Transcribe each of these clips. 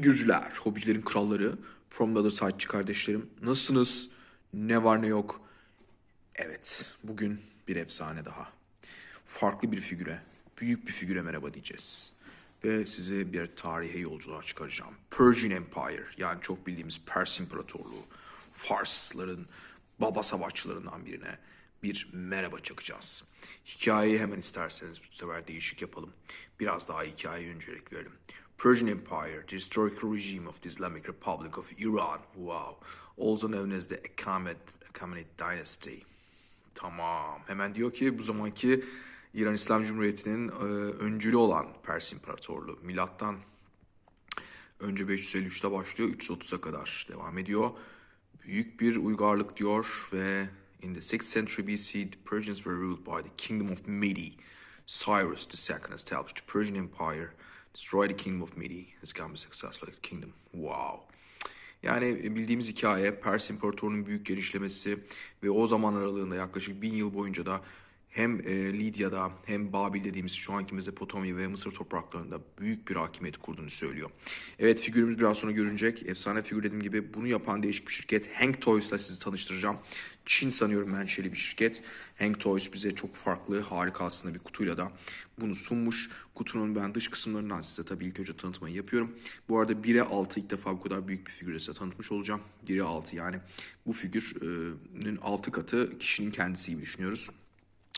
figürcüler, hobilerin kralları, From the Other Side'çı kardeşlerim. Nasılsınız? Ne var ne yok? Evet, bugün bir efsane daha. Farklı bir figüre, büyük bir figüre merhaba diyeceğiz. Ve sizi bir tarihe yolculuğa çıkaracağım. Persian Empire, yani çok bildiğimiz Pers İmparatorluğu, Farsların baba savaşçılarından birine bir merhaba çakacağız. Hikayeyi hemen isterseniz bu sefer değişik yapalım. Biraz daha hikayeye öncelik verelim. Persian Empire, the historical regime of the Islamic Republic of Iran, wow, also known as the Achaemenid, Achaemenid Dynasty. Tamam. Hemen diyor ki bu zamanki İran İslam Cumhuriyeti'nin e, öncülü olan Pers İmparatorluğu. Milattan önce 553'te başlıyor, 330'a kadar devam ediyor. Büyük bir uygarlık diyor ve in the 6th century BC the Persians were ruled by the Kingdom of Mede. Cyrus II established the Persian Empire, destroyed the Kingdom of Mede, has become a successful kingdom. Wow. Yani bildiğimiz hikaye Pers İmparatorluğu'nun büyük genişlemesi ve o zaman aralığında yaklaşık bin yıl boyunca da hem e, Lidya'da hem Babil dediğimiz şu anki Mezopotamya ve Mısır topraklarında büyük bir hakimiyet kurduğunu söylüyor. Evet figürümüz biraz sonra görünecek. Efsane figür dediğim gibi bunu yapan değişik bir şirket. Hank Toys'la sizi tanıştıracağım. Çin sanıyorum menşeli bir şirket. Hank Toys bize çok farklı, harika aslında bir kutuyla da bunu sunmuş. Kutunun ben dış kısımlarından size tabii ilk önce tanıtmayı yapıyorum. Bu arada 1'e 6 ilk defa bu kadar büyük bir figürü size tanıtmış olacağım. 1'e 6 yani bu figürün 6 katı kişinin kendisi gibi düşünüyoruz.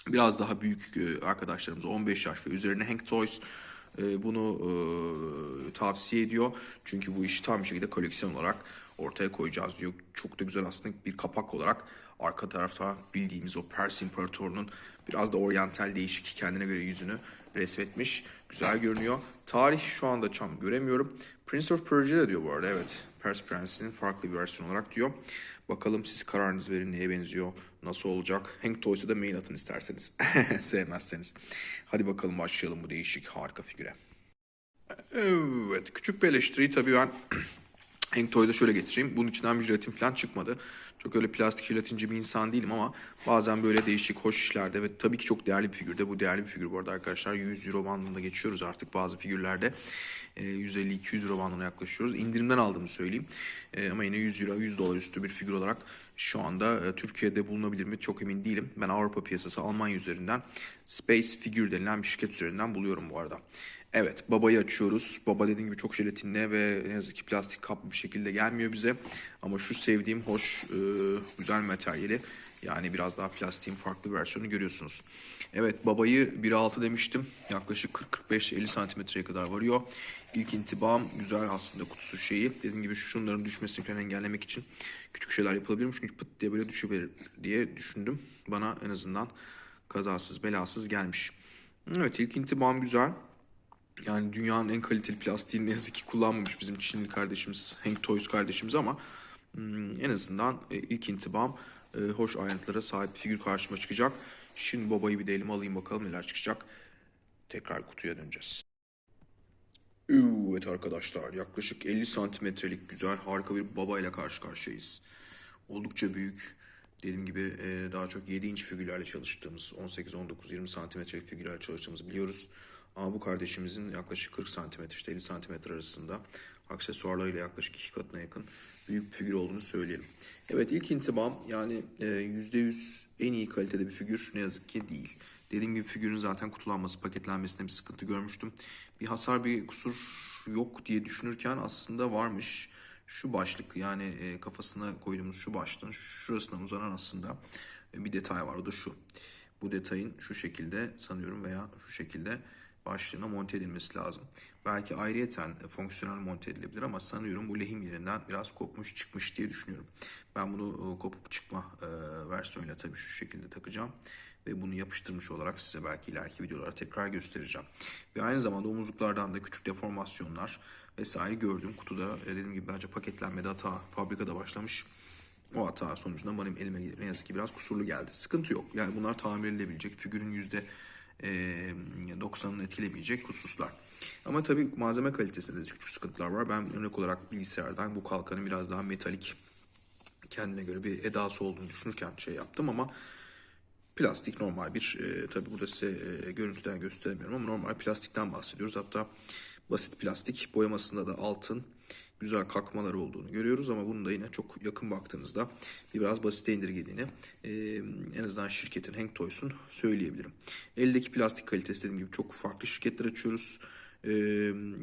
Biraz daha büyük e, arkadaşlarımız 15 yaş ve üzerine Hank Toys e, bunu e, tavsiye ediyor. Çünkü bu işi tam bir şekilde koleksiyon olarak ortaya koyacağız diyor. Çok da güzel aslında bir kapak olarak arka tarafta bildiğimiz o Pers İmparatorluğu'nun biraz da oryantal değişik kendine göre yüzünü resmetmiş. Güzel görünüyor. Tarih şu anda tam göremiyorum. Prince of Persia diyor bu arada evet. Pers Prensi'nin farklı bir versiyon olarak diyor. Bakalım siz kararınızı verin neye benziyor, nasıl olacak. Hank Toys'a da mail atın isterseniz. Sevmezseniz. Hadi bakalım başlayalım bu değişik harika figüre. Evet küçük bir eleştiriyi tabii ben Hank Toy'da şöyle getireyim. Bunun içinden jelatin falan çıkmadı. Çok öyle plastik jelatinci bir insan değilim ama bazen böyle değişik hoş işlerde ve tabii ki çok değerli bir figürde. Bu değerli bir figür bu arada arkadaşlar. 100 euro bandında geçiyoruz artık bazı figürlerde. E, 150-200 euro bandına yaklaşıyoruz. İndirimden aldığımı söyleyeyim. E, ama yine 100 euro, 100 dolar üstü bir figür olarak şu anda e, Türkiye'de bulunabilir mi çok emin değilim. Ben Avrupa piyasası Almanya üzerinden Space Figür denilen bir şirket üzerinden buluyorum bu arada. Evet babayı açıyoruz. Baba dediğim gibi çok jelatinli ve ne yazık ki plastik kaplı bir şekilde gelmiyor bize. Ama şu sevdiğim hoş e, güzel materyali yani biraz daha plastiğin farklı versiyonu görüyorsunuz. Evet babayı 1.6 demiştim. Yaklaşık 40-45-50 santimetreye kadar varıyor. İlk intibam güzel aslında kutusu şeyi. Dediğim gibi şunların düşmesini falan engellemek için küçük şeyler yapılabilirmiş. Çünkü pıt diye böyle düşüverir diye düşündüm. Bana en azından kazasız belasız gelmiş. Evet ilk intibam güzel. Yani dünyanın en kaliteli plastiğini ne yazık ki kullanmamış bizim Çinli kardeşimiz, Hank Toys kardeşimiz ama hmm, en azından e, ilk intibam e, hoş ayrıntılara sahip figür karşıma çıkacak. Şimdi babayı bir de elime alayım bakalım neler çıkacak. Tekrar kutuya döneceğiz. Evet arkadaşlar yaklaşık 50 santimetrelik güzel harika bir babayla karşı karşıyayız. Oldukça büyük. Dediğim gibi e, daha çok 7 inç figürlerle çalıştığımız 18, 19, 20 santimetrelik figürlerle çalıştığımızı biliyoruz. Ama bu kardeşimizin yaklaşık 40 santimetre işte 50 santimetre arasında aksesuarlarıyla yaklaşık iki katına yakın büyük bir figür olduğunu söyleyelim. Evet ilk intibam yani e, %100 en iyi kalitede bir figür ne yazık ki değil. Dediğim gibi figürün zaten kutulanması, paketlenmesinde bir sıkıntı görmüştüm. Bir hasar, bir kusur yok diye düşünürken aslında varmış. Şu başlık yani e, kafasına koyduğumuz şu başlığın şurasından uzanan aslında bir detay var. O da şu. Bu detayın şu şekilde sanıyorum veya şu şekilde başlığına monte edilmesi lazım. Belki ayrıyeten fonksiyonel monte edilebilir ama sanıyorum bu lehim yerinden biraz kopmuş çıkmış diye düşünüyorum. Ben bunu kopup çıkma e, versiyonuyla tabii şu şekilde takacağım. Ve bunu yapıştırmış olarak size belki ileriki videolarda tekrar göstereceğim. Ve aynı zamanda omuzluklardan da küçük deformasyonlar vesaire gördüm. Kutuda e, dediğim gibi bence paketlenmede hata fabrikada başlamış. O hata sonucunda benim elime ne yazık ki biraz kusurlu geldi. Sıkıntı yok. Yani bunlar tamir edilebilecek. Figürün yüzde 90'ını etkilemeyecek hususlar. Ama tabii malzeme kalitesinde de küçük sıkıntılar var. Ben örnek olarak bilgisayardan bu kalkanın biraz daha metalik kendine göre bir edası olduğunu düşünürken şey yaptım ama plastik normal bir e, tabii burada size e, görüntüden gösteremiyorum ama normal plastikten bahsediyoruz. Hatta basit plastik boyamasında da altın güzel kalkmaları olduğunu görüyoruz ama bunu da yine çok yakın baktığınızda biraz basite indirgediğini e, en azından şirketin Hank Toys'un söyleyebilirim. Eldeki plastik kalitesi dediğim gibi çok farklı şirketler açıyoruz. Ee,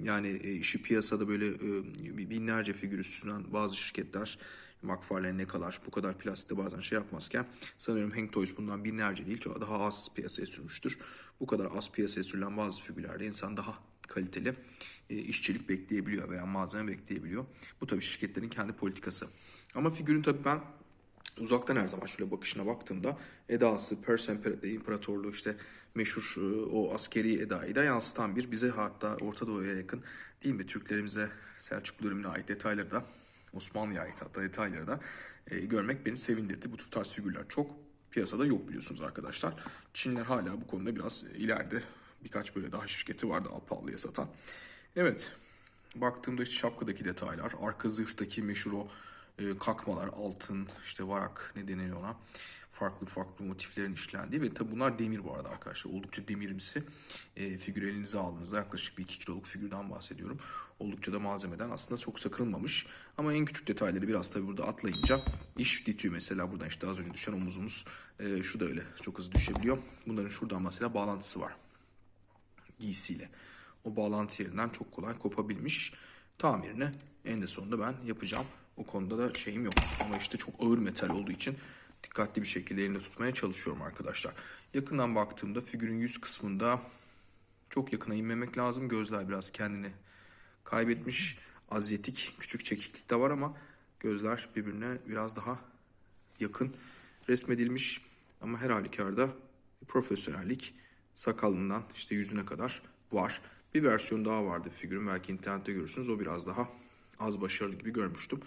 yani e, işi piyasada böyle e, binlerce figür sunan bazı şirketler McFarlane ne kadar bu kadar plastikte bazen şey yapmazken sanıyorum Hank Toys bundan binlerce değil çok daha az piyasaya sürmüştür. Bu kadar az piyasaya sürülen bazı figürlerde insan daha kaliteli e, işçilik bekleyebiliyor veya malzeme bekleyebiliyor. Bu tabii şirketlerin kendi politikası. Ama figürün tabii ben uzaktan her zaman şöyle bakışına baktığımda edası, Pers İmparatorluğu işte meşhur e, o askeri edayı da yansıtan bir bize hatta Orta Doğu'ya yakın değil mi Türklerimize Selçuklu dönemine ait detayları da Osmanlı'ya ait hatta detayları da e, görmek beni sevindirdi. Bu tür tarz figürler çok piyasada yok biliyorsunuz arkadaşlar. Çinler hala bu konuda biraz ileride birkaç böyle daha şirketi vardı al pahalıya satan. Evet baktığımda işte şapkadaki detaylar, arka zırhtaki meşhur o e, kakmalar, altın, işte varak ne deniyor ona. Farklı farklı motiflerin işlendiği ve tabi bunlar demir bu arada arkadaşlar. Oldukça demirimsi. E, figür elinize aldığınızda yaklaşık bir 2 kiloluk figürden bahsediyorum. Oldukça da malzemeden aslında çok sakınılmamış. Ama en küçük detayları biraz tabi burada atlayınca iş bitiyor mesela buradan işte az önce düşen omuzumuz. E, şu da öyle çok hızlı düşebiliyor. Bunların şuradan mesela bağlantısı var giysiyle. O bağlantı yerinden çok kolay kopabilmiş. Tamirini en de sonunda ben yapacağım. O konuda da şeyim yok. Ama işte çok ağır metal olduğu için dikkatli bir şekilde elinde tutmaya çalışıyorum arkadaşlar. Yakından baktığımda figürün yüz kısmında çok yakına inmemek lazım. Gözler biraz kendini kaybetmiş. Azyetik, küçük çekiklik de var ama gözler birbirine biraz daha yakın resmedilmiş. Ama her halükarda profesyonellik sakalından işte yüzüne kadar var. Bir versiyon daha vardı figürün belki internette görürsünüz. O biraz daha az başarılı gibi görmüştüm.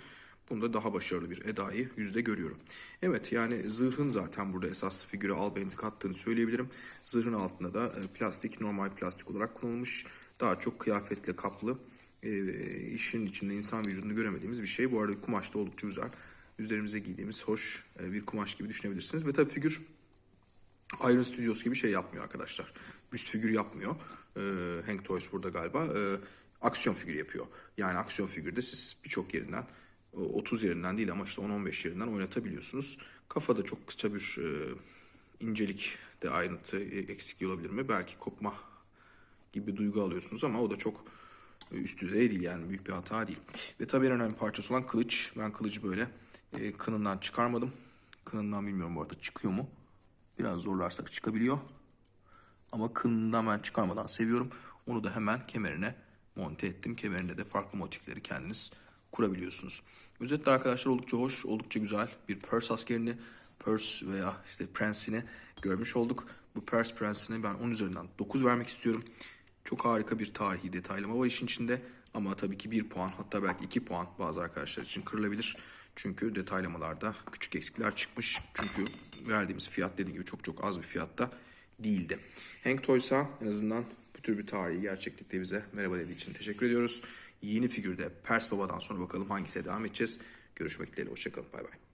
Bunda daha başarılı bir edayı yüzde görüyorum. Evet yani zırhın zaten burada esas figüre albenti kattığını söyleyebilirim. Zırhın altında da e, plastik normal plastik olarak kullanılmış. Daha çok kıyafetle kaplı. E, işin içinde insan vücudunu göremediğimiz bir şey. Bu arada kumaş da oldukça güzel. Üzerimize giydiğimiz hoş e, bir kumaş gibi düşünebilirsiniz. Ve tabii figür Iron Studios gibi şey yapmıyor arkadaşlar. Büst figür yapmıyor. Ee, Hank Toys burada galiba. Ee, aksiyon figür yapıyor. Yani aksiyon figürde siz birçok yerinden, e, 30 yerinden değil ama işte 10-15 yerinden oynatabiliyorsunuz. Kafada çok kısa bir e, incelik de ayrıntı e, eksikliği olabilir mi? Belki kopma gibi bir duygu alıyorsunuz ama o da çok e, üst düzey değil yani büyük bir hata değil. Ve tabii en önemli parçası olan kılıç. Ben kılıcı böyle e, kınından çıkarmadım. Kınından bilmiyorum bu arada çıkıyor mu? Biraz zorlarsak çıkabiliyor. Ama kınından ben çıkarmadan seviyorum. Onu da hemen kemerine monte ettim. Kemerinde de farklı motifleri kendiniz kurabiliyorsunuz. Özetle arkadaşlar oldukça hoş, oldukça güzel bir Pers askerini, Pers veya işte prensini görmüş olduk. Bu Pers prensine ben 10 üzerinden 9 vermek istiyorum. Çok harika bir tarihi detaylama var işin içinde. Ama tabii ki 1 puan hatta belki 2 puan bazı arkadaşlar için kırılabilir. Çünkü detaylamalarda küçük eksikler çıkmış. Çünkü verdiğimiz fiyat dediğim gibi çok çok az bir fiyatta değildi. Hank Toys'a en azından bu tür bir tarihi gerçeklikte bize merhaba dediği için teşekkür ediyoruz. Yeni figürde Pers Baba'dan sonra bakalım hangisiyle devam edeceğiz. Görüşmek dileğiyle. Hoşçakalın. Bay bay.